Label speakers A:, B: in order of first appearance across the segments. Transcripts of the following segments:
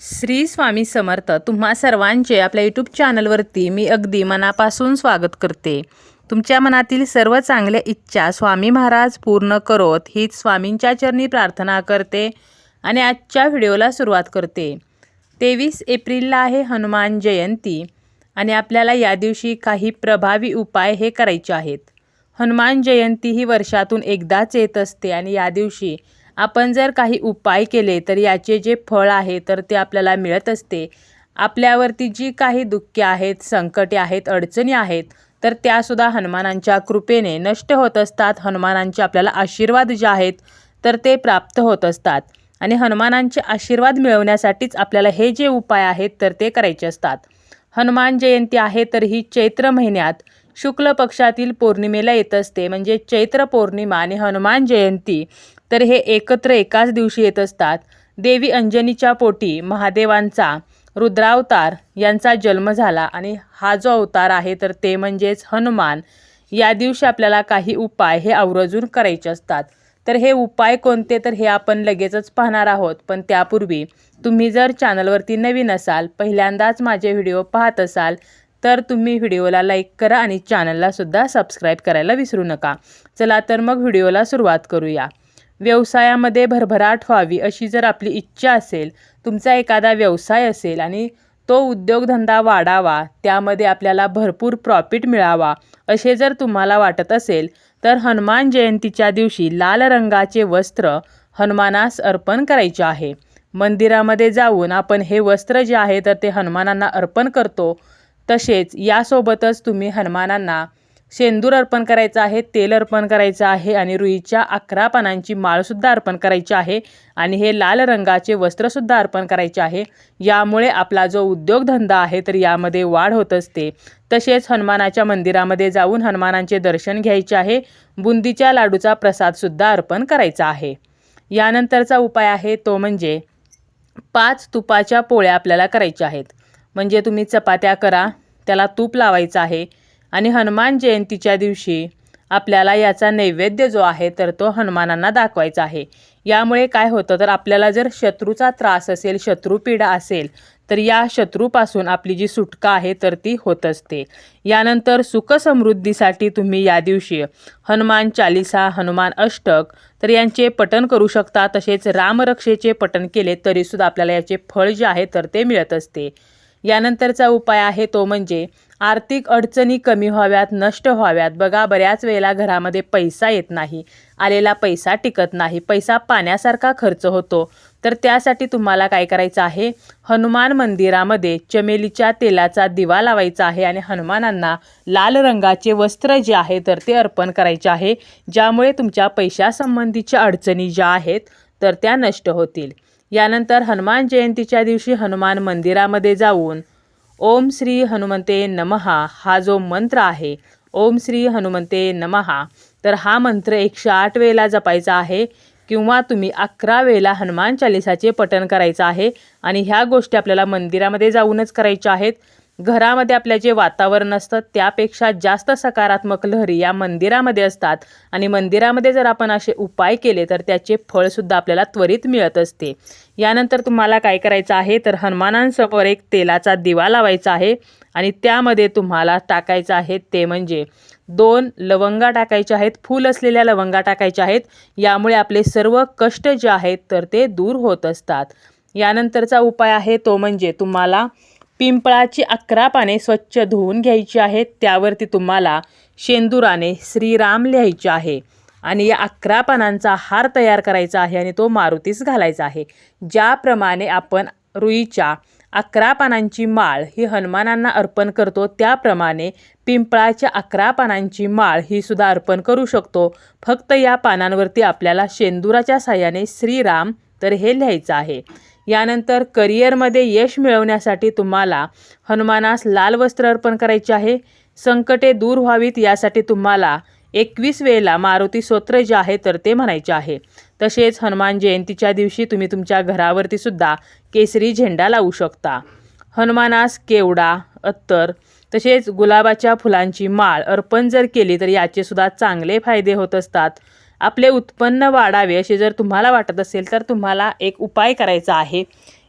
A: श्री स्वामी समर्थ तुम्हा सर्वांचे आपल्या यूट्यूब चॅनलवरती मी अगदी मनापासून स्वागत करते. तुमच्या मनातील सर्व चांगल्या इच्छा स्वामी महाराज पूर्ण करोत हीच स्वामींच्या चरणी प्रार्थना करते आणि आजच्या व्हिडिओला सुरुवात करते. तेवीस एप्रिलला आहे हनुमान जयंती आणि आपल्याला या दिवशी काही प्रभावी उपाय हे करायचे आहेत. हनुमान जयंती ही वर्षातून एकदाच येत असते आणि या दिवशी आपण जर काही उपाय केले तर याचे जे फळ आहे तर ते आपल्याला मिळत असते. आपल्यावरती जी काही दुःखे आहेत संकटे आहेत अडचणी आहेत तर त्यासुद्धा हनुमानांच्या कृपेने नष्ट होत असतात. हनुमानांचे आपल्याला आशीर्वाद जे आहेत तर ते प्राप्त होत असतात. आणि हनुमानांचे आशीर्वाद मिळवण्यासाठीच आपल्याला हे जे उपाय आहेत तर ते करायचे असतात. हनुमान जयंती आहे तर ही चैत्र महिन्यात शुक्ल पक्षातील पौर्णिमेला येत असते. म्हणजे चैत्र पौर्णिमा आणि हनुमान जयंती तर हे एकत्र एकाच दिवशी येत असतात. देवी अंजनीच्या पोटी महादेवांचा रुद्रावतार यांचा जन्म झाला आणि हा जो अवतार आहे तर ते म्हणजेच हनुमान. या दिवशी आपल्याला काही उपाय हे आवर्जून करायचे असतात. तर हे उपाय कोणते? तर हे आपण लगेचच पाहणार आहोत. पण त्यापूर्वी तुम्ही जर चॅनलवरती नवीन असाल पहिल्यांदाच माझे व्हिडिओ पाहत असाल तर तुम्ही व्हिडिओला लाईक करा आणि चॅनललासुद्धा सबस्क्राईब करायला विसरू नका. चला तर मग व्हिडिओला सुरुवात करूया. व्यवसायामध्ये भरभराट व्हावी अशी जर आपली इच्छा असेल तुमचा एखादा व्यवसाय असेल आणि तो उद्योगधंदा वाढावा त्यामध्ये आपल्याला भरपूर प्रॉफिट मिळावा असे जर तुम्हाला वाटत असेल तर हनुमान जयंतीच्या दिवशी लाल रंगाचे वस्त्र हनुमानास अर्पण करायचे आहे. मंदिरामध्ये जाऊन आपण हे वस्त्र जे आहे तर ते हनुमानांना अर्पण करतो. तसेच यासोबतच तुम्ही हनुमानांना शेंदूर अर्पण करायचं आहे तेल अर्पण करायचं आहे आणि रुईच्या अकरा पानांची माळसुद्धा अर्पण करायची आहे आणि हे लाल रंगाचे वस्त्रसुद्धा अर्पण करायचे आहे. यामुळे आपला जो उद्योगधंदा आहे तर यामध्ये वाढ होत असते. तसेच हनुमानाच्या मंदिरामध्ये जाऊन हनुमानांचे दर्शन घ्यायचे आहे. बुंदीच्या लाडूचा प्रसादसुद्धा अर्पण करायचा आहे. यानंतरचा उपाय आहे तो म्हणजे पाच तुपाच्या पोळ्या आपल्याला करायच्या आहेत. म्हणजे तुम्ही चपात्या करा त्याला तूप लावायचं आहे. आणि हनुमान जयंतीच्या दिवशी आपल्याला याचा नैवेद्य जो आहे तर तो हनुमानांना दाखवायचा आहे. यामुळे काय होतं तर आपल्याला जर शत्रूचा त्रास असेल शत्रुपीडा असेल तर या शत्रूपासून आपली जी सुटका आहे तर ती होत असते. यानंतर सुखसमृद्धीसाठी तुम्ही या दिवशी हनुमान चालिसा हनुमान अष्टक तर यांचे पठण करू शकता. तसेच रामरक्षेचे पठण केले तरीसुद्धा आपल्याला याचे फळ जे आहे तर ते मिळत असते. यानंतरचा उपाय आहे तो म्हणजे आर्थिक अडचणी कमी व्हाव्यात नष्ट व्हाव्यात. बघा बऱ्याच वेळेला घरामध्ये पैसा येत नाही. आलेला पैसा टिकत नाही. पैसा पाण्यासारखा खर्च होतो. तर त्यासाठी तुम्हाला काय करायचं आहे? हनुमान मंदिरामध्ये चमेलीच्या तेलाचा दिवा लावायचा आहे आणि हनुमानांना लाल रंगाचे वस्त्र जे आहे तर ते अर्पण करायचे आहे. ज्यामुळे तुमच्या पैशासंबंधीच्या अडचणी ज्या आहेत तर त्या नष्ट होतील. यानंतर हनुमान जयंतीच्या दिवशी हनुमान मंदिरामध्ये जाऊन ओम श्री हनुमंते नमहा हा जो मंत्र आहे ओम श्री हनुमंते नमहा तर हा मंत्र एकशे आठ वेळेला जपायचा आहे किंवा तुम्ही अकरा वेळेला हनुमान चालिसाचे पठण करायचं आहे आणि ह्या गोष्टी आपल्याला मंदिरामध्ये जाऊनच करायच्या आहेत. घरामध्ये आपल्या जे वातावरण असतं त्यापेक्षा जास्त सकारात्मक लहरी या मंदिरामध्ये असतात. आणि मंदिरामध्ये जर आपण असे उपाय केले तर त्याचे फळसुद्धा आपल्याला त्वरित मिळत असते. यानंतर तुम्हाला काय करायचं आहे? तर हनुमानांसमोर एक तेलाचा दिवा लावायचा आहे आणि त्यामध्ये तुम्हाला टाकायचं आहे ते म्हणजे दोन लवंगा टाकायच्या आहेत फूल असलेल्या लवंगा टाकायच्या आहेत. यामुळे आपले सर्व कष्ट जे आहेत तर ते दूर होत असतात. यानंतरचा उपाय आहे तो म्हणजे तुम्हाला पिंपळाची अकरा पाने स्वच्छ धुवून घ्यायची आहेत. त्यावरती तुम्हाला शेंदुराने श्रीराम लिहायचे आहे. आणि या अकरा पानांचा हार तयार करायचा आहे आणि तो मारुतीस घालायचा आहे. ज्याप्रमाणे आपण रुईच्या अकरा पानांची माळ ही हनुमानांना अर्पण करतो त्याप्रमाणे पिंपळाच्या अकरा पानांची माळ ही सुद्धा अर्पण करू शकतो. फक्त या पानांवरती आपल्याला शेंदुराच्या साह्याने श्रीराम तर हे लिहायचं आहे. यानंतर करिअरमध्ये यश मिळवण्यासाठी तुम्हाला हनुमानास लाल वस्त्र अर्पण करायचे आहे. संकटे दूर व्हावीत यासाठी तुम्हाला एकवीस वेळेला मारुती स्तोत्र जे आहे तर ते म्हणायचे आहे. तसेच हनुमान जयंतीच्या दिवशी तुम्ही तुमच्या घरावरती सुद्धा केसरी झेंडा लावू शकता. हनुमानास केवडा अत्तर तसेच गुलाबाच्या फुलांची माळ अर्पण जर केली तर याचे सुद्धा चांगले फायदे होत असतात. आपले उत्पन्न वाढावे असे जर तुम्हाला वाटत असेल तर तुम्हाला एक उपाय करायचा आहे.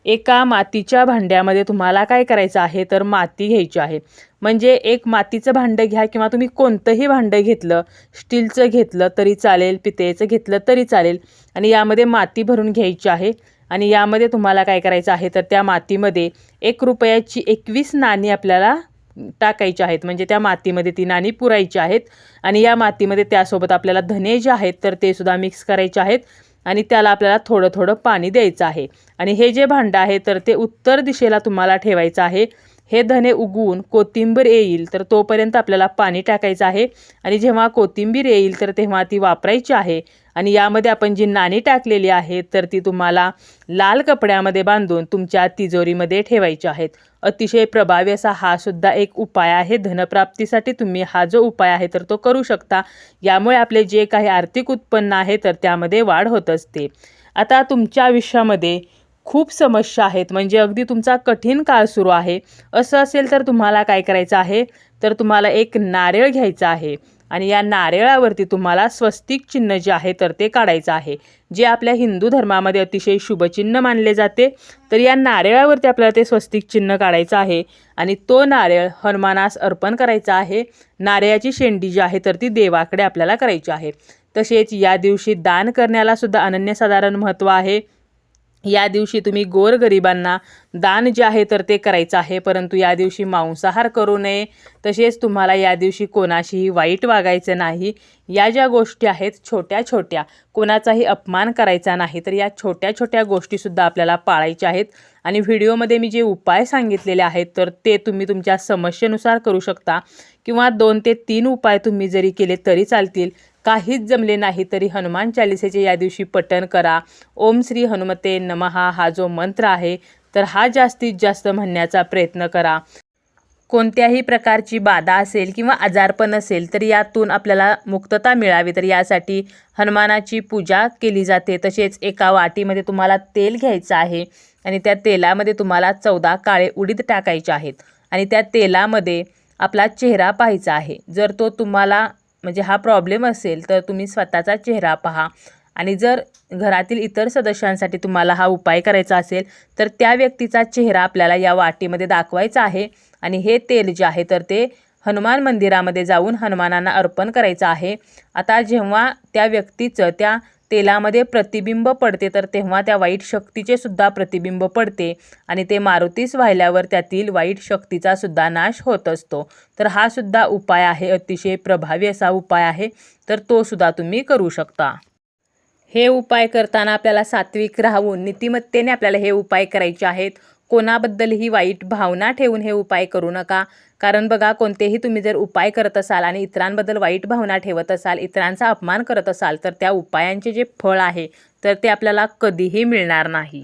A: एका मातीच्या भांड्यामध्ये तुम्हाला काय करायचं आहे तर माती घ्यायची आहे. म्हणजे एक मातीचं भांडं घ्या किंवा तुम्ही कोणतंही भांडं घेतलं स्टीलचं घेतलं तरी चालेल पितळेचं घेतलं तरी चालेल. आणि यामध्ये माती भरून घ्यायची आहे. आणि यामध्ये तुम्हाला काय करायचं आहे तर त्या मातीमध्ये एक रुपयाची एकवीस नाणी आपल्याला टाकायच्या आहेत. म्हणजे त्या मातीमध्ये ती नाणी पुरायची आहेत. आणि या मातीमध्ये त्यासोबत आपल्याला धने जे आहेत तर ते सुद्धा मिक्स करायचे आहेत. आणि त्याला आपल्याला थोडं थोडं पाणी द्यायचं आहे. आणि हे जे भांडं आहे तर ते उत्तर दिशेला तुम्हाला ठेवायचं आहे. हे धने उगवून कोथिंबीर येईल तर तोपर्यंत आपल्याला पाणी टाकायचं आहे. आणि जेव्हा कोथिंबीर येईल तर तेव्हा ती वापरायची आहे. आणि यामध्ये आपण जी नाणी टाकलेली आहे तर ती तुम्हाला लाल कपड्यामध्ये बांधून तुमच्या तिजोरीमध्ये ठेवायची आहेत. अतिशय प्रभावी असा हा सुद्धा एक उपाय आहे. धनप्राप्तीसाठी तुम्ही हा जो उपाय आहे तर तो करू शकता. यामुळे आपले जे काही आर्थिक उत्पन्न आहे तर त्यामध्ये वाढ होत असते. आता तुमच्या आयुष्यामध्ये खूप समस्या आहेत. म्हणजे अगदी तुमचा कठीण काळ सुरू आहे. असं असेल तर तुम्हाला काय करायचं आहे? तर तुम्हाला एक नारळ घ्यायचा आहे. आणि या नारळावरती तुम्हाला स्वस्तिक चिन्ह जे आहे तर ते काढायचं आहे. जे आपल्या हिंदू धर्मामध्ये अतिशय शुभचिन्ह मानले जाते. तर या नारळावरती आपल्याला ते स्वस्तिक चिन्ह काढायचं आहे. आणि तो नारळ हनुमानास अर्पण करायचा आहे. नारळाची शेंडी जी आहे तर ती देवाकडे आपल्याला करायची आहे. तसेच या दिवशी दान करण्याला सुद्धा अनन्यसाधारण महत्त्व आहे. या दिवशी तुम्ही गोरगरिबांना दान जे आहे तर ते करायचं आहे परंतु या दिवशी मांसाहार करू नये. तसेच तुम्हाला या दिवशी कोणाशीही वाईट वागायचं नाही. या ज्या गोष्टी आहेत छोट्या छोट्या कोणाचाही अपमान करायचा नाही तर या छोट्या छोट्या गोष्टीसुद्धा आपल्याला पाळायच्या आहेत. आणि व्हिडिओमध्ये मी जे उपाय सांगितलेले आहेत तर ते तुम्ही तुमच्या समस्येनुसार करू शकता. किंवा दोन ते तीन उपाय तुम्ही जरी केले तरी चालतील. काहीच जमले नाही तरी हनुमान चालिसेचे या दिवशी पठण करा. ओम श्री हनुमते नमहा हा जो मंत्र आहे तर हा जास्तीत जास्त म्हणण्याचा प्रयत्न करा. कोणत्याही प्रकारची बाधा असेल किंवा आजारपण असेल तर यातून आपल्याला मुक्तता मिळावी. तर यासाठी हनुमानाची पूजा केली जाते. तसेच एका वाटीमध्ये तुम्हाला तेल घ्यायचं आहे आणि त्या तेलामध्ये तुम्हाला चौदा काळे उडीद टाकायचे आहेत. आणि त्या तेलामध्ये आपला चेहरा पाहायचा आहे. जर तो तुम्हाला म्हणजे हा प्रॉब्लेम असेल तर तुम्ही स्वतःचा चेहरा पहा. आणि जर घरातील इतर सदस्यांसाठी तुम्हाला हा उपाय करायचा असेल तर त्या व्यक्तीचा चेहरा आपल्याला या वाटीमध्ये दाखवायचा आहे. आणि हे तेल जे आहे तर ते हनुमान मंदिरामध्ये जाऊन हनुमानांना अर्पण करायचं आहे. आता जेव्हा त्या व्यक्तीचं त्या तेलामध्ये प्रतिबिंब पडते तर तेव्हा त्या वाईट शक्तीचे सुद्धा प्रतिबिंब पडते आणि ते मारुतीस व्हायल्यावर त्यातील वाईट शक्तीचा सुद्धा नाश होत असतो. तर हा सुद्धा उपाय आहे अतिशय प्रभावी असा उपाय आहे तर तो सुद्धा तुम्ही करू शकता. हे उपाय करताना आपल्याला सात्विक राहून नीतिमत्तेने आपल्याला हे उपाय करायचे आहेत. कोणाबद्दलही वाईट भावना ठेवून हे उपाय करू नका. कारण बघा कोणतेही तुम्ही जर उपाय करत असाल आणि इतरांबद्दल वाईट भावना ठेवत असाल इतरांचा अपमान करत असाल तर त्या उपायांचे जे फळ आहे तर ते आपल्याला कधीही मिळणार नाही.